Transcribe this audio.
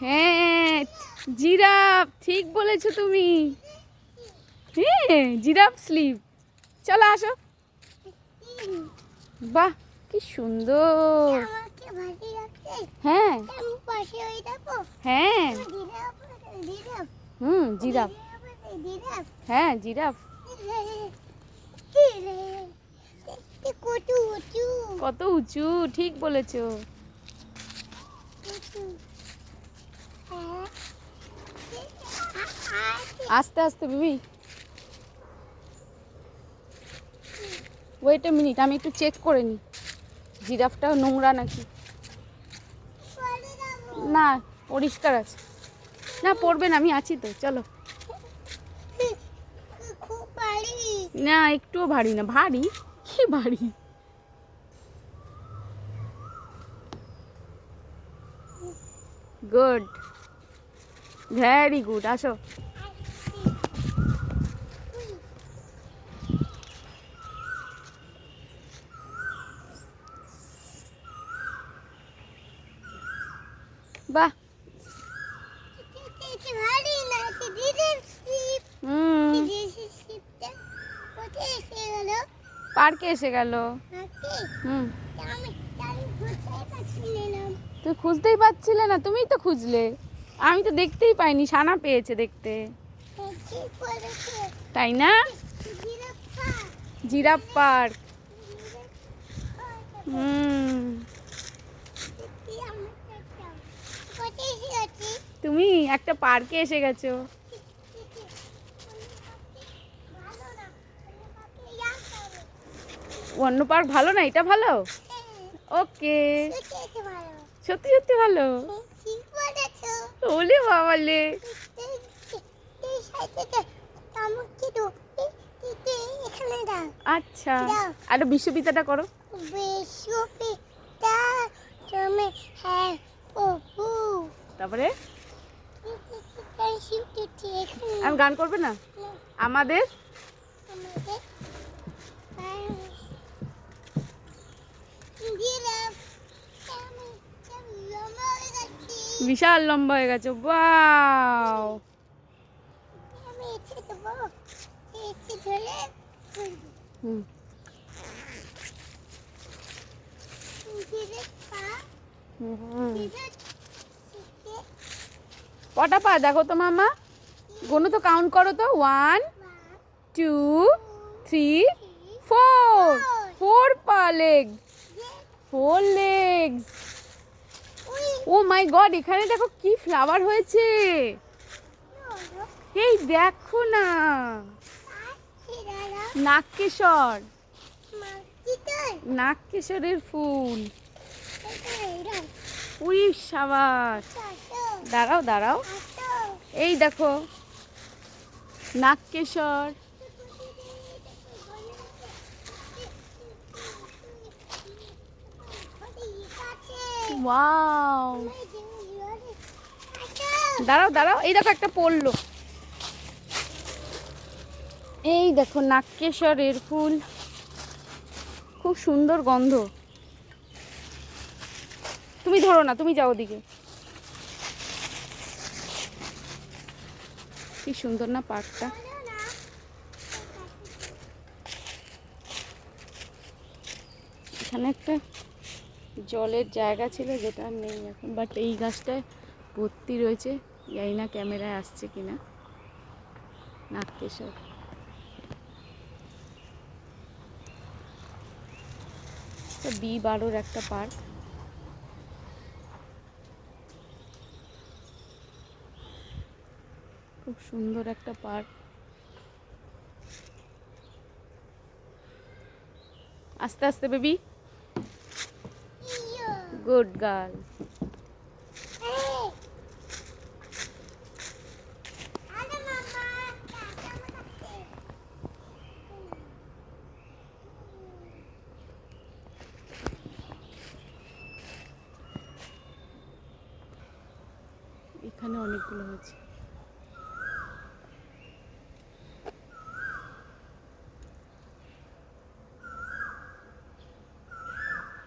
হ্যাঁ জিরাফ ঠিক বলেছ তুমি। হ্যাঁ জিরাফ স্লিপ। চলো আসো। বাহ কি সুন্দর। হ্যাঁ। হ্যাঁ হুম জিরাফ। হ্যাঁ জিরাফ। কত উঁচু। ঠিক বলেছ। আস্তে আস্তে বিবি। ওয়েট এ মিনিট আমি একটু চেক করে নিই জিরাফটা নোংরা নাকি? না পরিষ্কার আছে। না পড়বে না আমি আছি তো চলো। না একটুও ভারী না। ভারী? কি ভারী? গুড ভেরি গুড আসো। বাহ। পার্কে এসে গেল। হুম। তুই খুঁজতেই পাচ্ছিলে না তুমিই তো খুঁজলে। আমি তো দেখতেই পাইনি সানা পেয়েছে দেখতে। তাই না? Giraffe park. হুম। তুমি একটা পার্কে এসে গেছো। অন্য পার্ক ভালো না? এটা ভালো? ওকে সত্যি সত্যি ভালো? ওলে বাবালে আচ্ছা। আর বিশ্ববিদ্যাটা করো। বিশ্বপিতা তুমি হ্যাঁ তারপরে আমি গান করবে না? আমাদের? আমাদের জিরাফ আমি আমি লম্বা হয়ে যাচ্ছি বিশাল লম্বা হয়ে গেছে বাও কটা পা দেখো তো মামা? গোনো তো কাউন্ট করো তো one two three four four পা leg four legs oh my god, এখানে দেখো কি ফ্লাওয়ার হয়েছে। এই দেখো না। নাগকেশর। নাগকেশরের ফুল। উই সাবাস। দাঁড়াও দাঁড়াও। এই দেখো। নাগকেশর। ওয়াও দাঁড়াও দাঁড়াও, এই দেখো একটা পড়ল। এই দেখো নাক্কেশ্বরের ফুল। খুব সুন্দর গন্ধ। তুমি ধরো না, তুমি যাও ওদিকে। কি সুন্দর না পার্কটা এখানে একটা জলের জায়গা ছিল, যেটা নেই এখন বাট এই গাছটায় ভর্তি রয়েছে। জানি না ক্যামেরায় আসছে কিনা নাগকেশর। বি বারোর একটা পার্ক। খুব সুন্দর একটা পার্ক। আস্তে আস্তে বেবি। Good girl. এখানে অনেকগুলো হয়েছে।